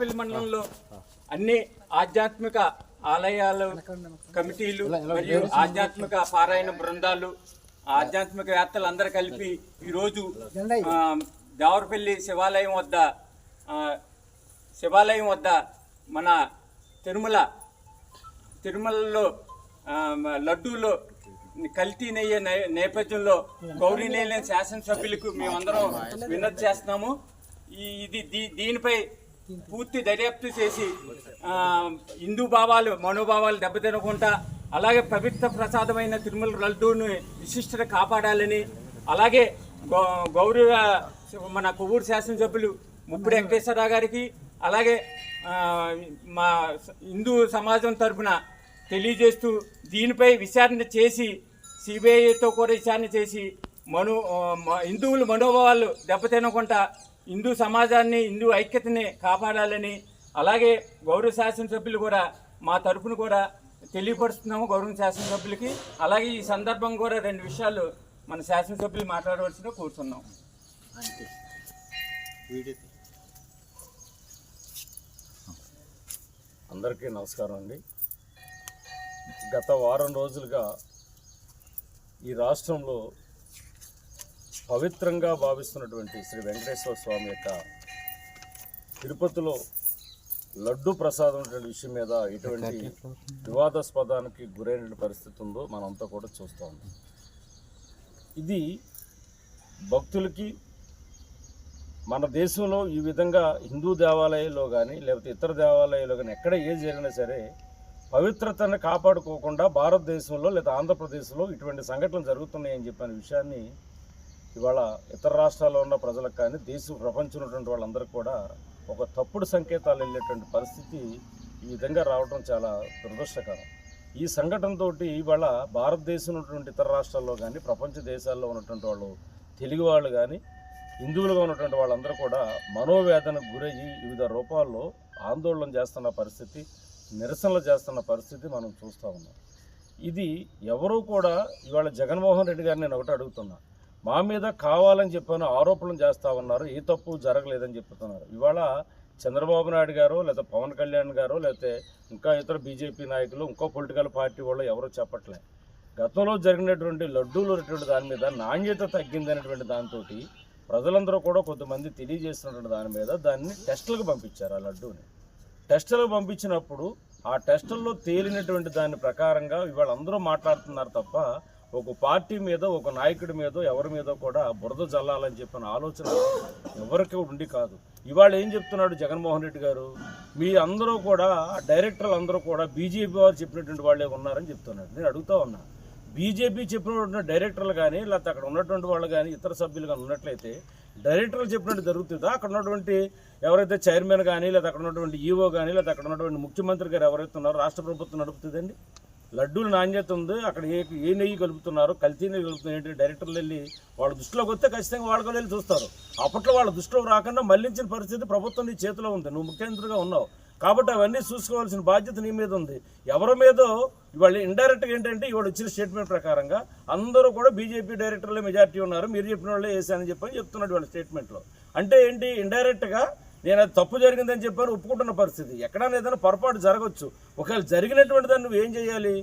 మండలంలో అన్ని ఆధ్యాత్మిక ఆలయాలు కమిటీలు మరియు ఆధ్యాత్మిక పారాయణ బృందాలు ఆధ్యాత్మిక వేత్తలు అందరూ కలిపి ఈరోజు దేవరపల్లి శివాలయం వద్ద శివాలయం వద్ద మన తిరుమల తిరుమలలో లడ్డూలో కల్తీ నెయ్యే నేపథ్యంలో గౌరీ నెయ్యలేని శాసనసభ్యులకు మేమందరం వినతి చేస్తున్నాము. ఈ ఇది దీ దీనిపై పూర్తి దర్యాప్తు చేసి హిందూ భావాలు మనోభావాలు దెబ్బతినకుండా అలాగే పవిత్ర ప్రసాదమైన తిరుమల లడ్డూని విశిష్టత కాపాడాలని అలాగే గౌ గౌరవ మన కొవ్వూరు శాసనసభ్యులు ముప్పుడు వెంకటేశ్వరరావు గారికి అలాగే మా హిందూ సమాజం తరఫున తెలియజేస్తూ దీనిపై విచారణ చేసి సిబిఐతో కూడా విచారణ చేసి మను హిందువులు హిందువుల మనోభావాలు దెబ్బతినకుండా హిందూ సమాజాన్ని హిందూ ఐక్యతని కాపాడాలని అలాగే గౌరవ శాసనసభ్యులు కూడా మా తరపున కూడా తెలియపరుస్తున్నాము గౌరవ శాసనసభ్యులకి. అలాగే ఈ సందర్భం కూడా రెండు విషయాలు మన శాసనసభ్యులు మాట్లాడవలసిన కూర్చున్నాం. అందరికీ నమస్కారం అండి. గత వారం రోజులుగా ఈ రాష్ట్రంలో పవిత్రంగా భావిస్తున్నటువంటి శ్రీ వెంకటేశ్వర స్వామి యొక్క తిరుపతిలో లడ్డు ప్రసాదం అనేటువంటి విషయం మీద ఎటువంటి వివాదాస్పదానికి గురైన పరిస్థితి ఉందో మనంతా కూడా చూస్తూ ఉన్నాం. ఇది భక్తులకి మన దేశంలో ఈ విధంగా హిందూ దేవాలయాల్లో కానీ లేకపోతే ఇతర దేవాలయాల్లో కానీ ఎక్కడ ఏది జరిగినా సరే పవిత్రతను కాపాడుకోకుండా భారతదేశంలో లేదా ఆంధ్రప్రదేశ్లో ఇటువంటి సంఘటనలు జరుగుతున్నాయని చెప్పిన విషయాన్ని ఇవాళ ఇతర రాష్ట్రాల్లో ఉన్న ప్రజలకు కానీ దేశం ప్రపంచంలో ఉన్నటువంటి వాళ్ళందరికీ కూడా ఒక తప్పుడు సంకేతాలు వెళ్ళేటువంటి పరిస్థితి ఈ విధంగా రావడం చాలా దురదృష్టకరం. ఈ సంఘటనతో ఇవాళ భారతదేశంలో ఉన్నటువంటి ఇతర రాష్ట్రాల్లో కానీ ప్రపంచ దేశాల్లో ఉన్నటువంటి వాళ్ళు తెలుగు వాళ్ళు కానీ హిందువులుగా ఉన్నటువంటి వాళ్ళందరూ కూడా మనోవేదనకు గురయ్యి వివిధ రూపాల్లో ఆందోళన చేస్తున్న పరిస్థితి నిరసనలు చేస్తున్న పరిస్థితి మనం చూస్తూ ఉన్నాం. ఇది ఎవరూ కూడా ఇవాళ జగన్మోహన్ రెడ్డి గారిని నేను ఒకటి అడుగుతున్నాను మా మీద కావాలని చెప్పాను ఆరోపణలు చేస్తూ ఉన్నారు. ఏ తప్పు జరగలేదని చెప్తున్నారు. ఇవాళ చంద్రబాబు నాయుడు గారు లేదా పవన్ కళ్యాణ్ గారు లేకపోతే ఇంకా ఇతర బీజేపీ నాయకులు ఇంకో పొలిటికల్ పార్టీ వాళ్ళు ఎవరో చెప్పట్లే. గతంలో జరిగినటువంటి లడ్డూలు అనేటువంటి దాని మీద నాణ్యత తగ్గిందనేటువంటి దాంతో ప్రజలందరూ కూడా కొంతమంది తెలియజేస్తున్నటువంటి దాని మీద దాన్ని టెస్టులకు పంపించారు ఆ లడ్డూని. టెస్టులకు పంపించినప్పుడు ఆ టెస్టుల్లో తేలినటువంటి దాని ప్రకారంగా ఇవాళ అందరూ మాట్లాడుతున్నారు తప్ప ఒక పార్టీ మీద ఒక నాయకుడి మీద ఎవరి మీద కూడా బురద జల్లాలని చెప్పిన ఆలోచన ఎవరికి ఉండి కాదు. ఇవాళ ఏం చెప్తున్నాడు జగన్మోహన్ రెడ్డి గారు? మీ అందరూ కూడా డైరెక్టర్లు అందరూ కూడా బీజేపీ వారు చెప్పినటువంటి వాళ్ళే ఉన్నారని చెప్తున్నాడు నేను అడుగుతా ఉన్నా బీజేపీ చెప్పినటువంటి డైరెక్టర్లు కానీ లేకపోతే అక్కడ ఉన్నటువంటి వాళ్ళు కానీ ఇతర సభ్యులు కానీ ఉన్నట్లయితే డైరెక్టర్లు చెప్పినట్టు జరుగుతుందా? అక్కడ ఉన్నటువంటి ఎవరైతే చైర్మన్ కానీ లేదా అక్కడ ఉన్నటువంటి ఈఓ కానీ లేదా అక్కడ ఉన్నటువంటి ముఖ్యమంత్రి గారు ఎవరైతే ఉన్నారో రాష్ట్ర ప్రభుత్వం నడుపుతుందండి? లడ్డూలు నాణ్యత ఉంది. అక్కడ ఏ ఏ నెయ్యి కలుపుతున్నారు కల్తీ నెయ్యి కలుపుతున్నారు ఏంటి డైరెక్టర్లు వెళ్ళి వాళ్ళ దృష్టిలోకి వస్తే ఖచ్చితంగా వాళ్ళకి వెళ్ళి చూస్తారు. అప్పట్లో వాళ్ళ దృష్టిలో రాకుండా మళ్ళించిన పరిస్థితి ప్రభుత్వం నీ చేతిలో ఉంది. నువ్వు ముఖ్యమంత్రిగా ఉన్నావు. కాబట్టి అవన్నీ చూసుకోవాల్సిన బాధ్యత నీ మీద ఉంది. ఎవరి మీదో ఇవాళ ఇండైరెక్ట్గా ఏంటంటే ఇవాళ వచ్చిన స్టేట్మెంట్ ప్రకారంగా అందరూ కూడా బీజేపీ డైరెక్టర్లే మెజార్టీ ఉన్నారు. మీరు చెప్పిన వాళ్ళే వేసానని చెప్పని చెప్తున్నాడు వాళ్ళ స్టేట్మెంట్లో అంటే ఏంటి? ఇండైరెక్ట్గా నేను అది తప్పు జరిగిందని చెప్పాను ఒప్పుకుంటున్న పరిస్థితి. ఎక్కడైనా ఏదైనా పొరపాటు జరగవచ్చు ఒకవేళ జరిగినటువంటి దాన్ని నువ్వు ఏం చేయాలి?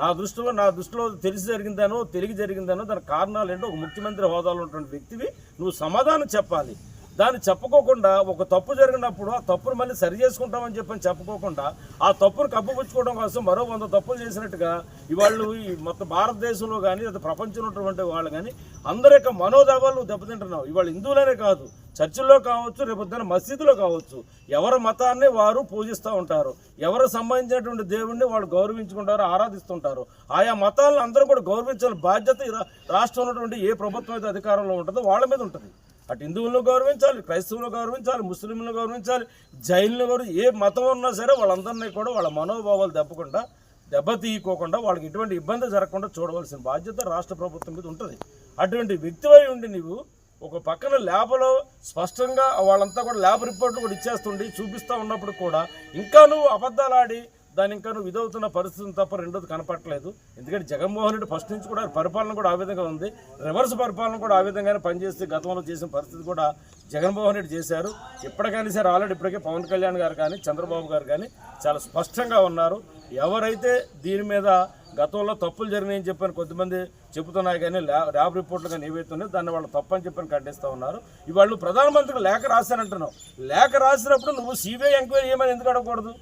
నా దృష్టిలో నా దృష్టిలో తెలిసి జరిగిందనో తెలిగి జరిగిందనో దాని కారణాలు ఏంటో ఒక ముఖ్యమంత్రి హోదాలో ఉన్నటువంటి వ్యక్తివి నువ్వు సమాధానం చెప్పాలి. దాన్ని చెప్పుకోకుండా ఒక తప్పు జరిగినప్పుడు ఆ తప్పును మళ్ళీ సరి చేసుకుంటామని చెప్పని చెప్పుకోకుండా ఆ తప్పును కప్పుపుచ్చుకోవడం కోసం మరో వంద తప్పులు చేసినట్టుగా ఇవాళ్ళు ఈ మొత్తం భారతదేశంలో కానీ లేదా ప్రపంచంలో ఉన్నటువంటి వాళ్ళు కానీ అందరి యొక్క మనోధావాలు దెబ్బతింటున్నావు. ఇవాళ హిందువులనే కాదు. చర్చిల్లో కావచ్చు రేపొద్దున మసీదులో కావచ్చు ఎవరి మతాన్ని వారు పూజిస్తూ ఉంటారు ఎవరు సంబంధించినటువంటి దేవుణ్ణి వాళ్ళు గౌరవించుకుంటారు ఆరాధిస్తుంటారు ఆయా మతాలను అందరూ కూడా గౌరవించాలి బాధ్యత ఈ రాష్ట్రంలో ఉన్నటువంటి ఏ ప్రభుత్వం అయితే అధికారంలో ఉంటుందో వాళ్ళ మీద ఉంటుంది. అటు హిందువులను గౌరవించాలి క్రైస్తవులను గౌరవించాలి ముస్లింలను గౌరవించాలి జైన్లు గౌరవ ఏ మతం ఉన్నా సరే వాళ్ళందరినీ కూడా వాళ్ళ మనోభావాలు దెబ్బకుండా దెబ్బతీయకోకుండా వాళ్ళకి ఎటువంటి ఇబ్బంది జరగకుండా చూడవలసిన బాధ్యత రాష్ట్ర ప్రభుత్వం మీద ఉంటుంది. అటువంటి వ్యక్తివై ఉండి నీవు ఒక పక్కన ల్యాబ్లో స్పష్టంగా వాళ్ళంతా కూడా ల్యాబ్ రిపోర్ట్లు కూడా ఇచ్చేస్తుండి చూపిస్తూ ఉన్నప్పుడు కూడా ఇంకా నువ్వు అబద్ధాలు ఆడి దాని ఇంకా నువ్వు ఇదవుతున్న పరిస్థితి తప్ప రెండోది కనపట్లేదు ఎందుకంటే జగన్మోహన్ రెడ్డి ఫస్ట్ నుంచి కూడా పరిపాలన కూడా ఆ విధంగా ఉంది. రివర్స్ పరిపాలన కూడా ఆ విధంగానే పనిచేస్తే గతంలో చేసిన పరిస్థితి కూడా జగన్మోహన్ రెడ్డి చేశారు. ఎప్పటికైనా సరే ఆల్రెడీ ఇప్పటికే పవన్ కళ్యాణ్ గారు కానీ చంద్రబాబు గారు కానీ చాలా స్పష్టంగా ఉన్నారు. ఎవరైతే దీని మీద గతంలో తప్పులు జరిగినాయని చెప్పాను కొద్దిమంది చెబుతున్నాయి కానీ ల్యాబ్ రిపోర్ట్లు కానీ ఏవైతున్నాయో దాన్ని వాళ్ళు తప్పని చెప్పని ఖండిస్తూ ఉన్నారు. ఇవాళ్ళు ప్రధానమంత్రికి లేఖ రాశానంటున్నావు లేఖ రాసినప్పుడు నువ్వు సిబిఐ ఎంక్వైరీ చేయమని ఎందుకు అడగకూడదు?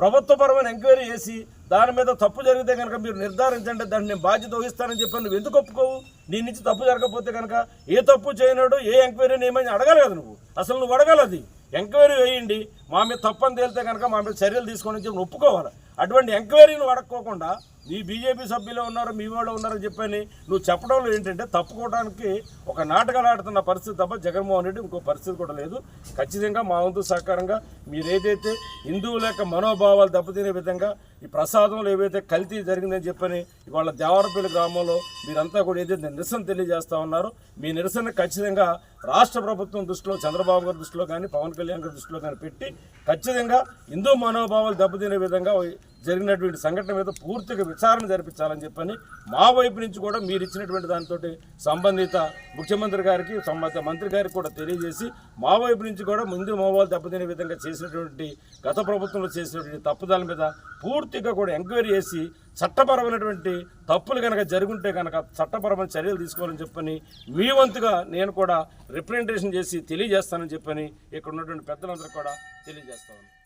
ప్రభుత్వపరమైన ఎంక్వైరీ చేసి దాని మీద తప్పు జరిగితే కనుక మీరు నిర్ధారించండి దాన్ని నేను బాధ్యత వహిస్తానని చెప్పి నువ్వు ఎందుకు ఒప్పుకోవు? నీ నుంచి తప్పు జరగకపోతే కనుక ఏ తప్పు చేయనాడు ఏ ఎంక్వైరీని ఏమని అడగాలి కదా నువ్వు? అసలు నువ్వు అడగాలి అది. ఎంక్వైరీ వేయండి. మా మీద తప్పని తేలితే కనుక మా మీద చర్యలు తీసుకొని చెప్పి ఒప్పుకోవాలి? అటువంటి ఎంక్వైరీని అడగకోకుండా మీ బీజేపీ సభ్యులు ఉన్నారు మీ వాళ్ళు ఉన్నారని చెప్పని నువ్వు చెప్పడంలో ఏంటంటే తప్పుకోవడానికి ఒక నాటకాలు ఆడుతున్న పరిస్థితి తప్ప జగన్మోహన్ రెడ్డి ఇంకో పరిస్థితి కూడా లేదు. ఖచ్చితంగా మా వంతు సహకారంగా మీరు ఏదైతే హిందువుల యొక్క మనోభావాలు దెబ్బతినే విధంగా ఈ ప్రసాదంలో ఏవైతే కల్తీ జరిగిందని చెప్పని ఇవాళ దేవరపల్లి గ్రామంలో మీరంతా కూడా ఏదైతే నిరసన తెలియజేస్తా ఉన్నారో మీ నిరసన ఖచ్చితంగా రాష్ట్ర ప్రభుత్వం దృష్టిలో చంద్రబాబు గారి దృష్టిలో కానీ పవన్ కళ్యాణ్ గారి దృష్టిలో కానీ పెట్టి ఖచ్చితంగా హిందూ మనోభావాలు దెబ్బతినే విధంగా జరిగినటువంటి సంఘటన మీద పూర్తిగా విచారణ జరిపించాలని చెప్పని మా వైపు నుంచి కూడా మీరు ఇచ్చినటువంటి దానితో సంబంధిత ముఖ్యమంత్రి గారికి సంబంధిత మంత్రి గారికి కూడా తెలియజేసి మా వైపు నుంచి కూడా ముందు మోబాలు దెబ్బతినే విధంగా చేసినటువంటి గత ప్రభుత్వంలో చేసినటువంటి తప్పుదల మీద పూర్తిగా కూడా ఎంక్వైరీ చేసి చట్టపరమైనటువంటి తప్పులు కనుక జరుగుంటే కనుక చట్టపరమైన చర్యలు తీసుకోవాలని చెప్పని మీ వంతుగా నేను కూడా రిప్రజెంటేషన్ చేసి తెలియజేస్తానని చెప్పని ఇక్కడ ఉన్నటువంటి పెద్దలందరూ కూడా తెలియజేస్తాను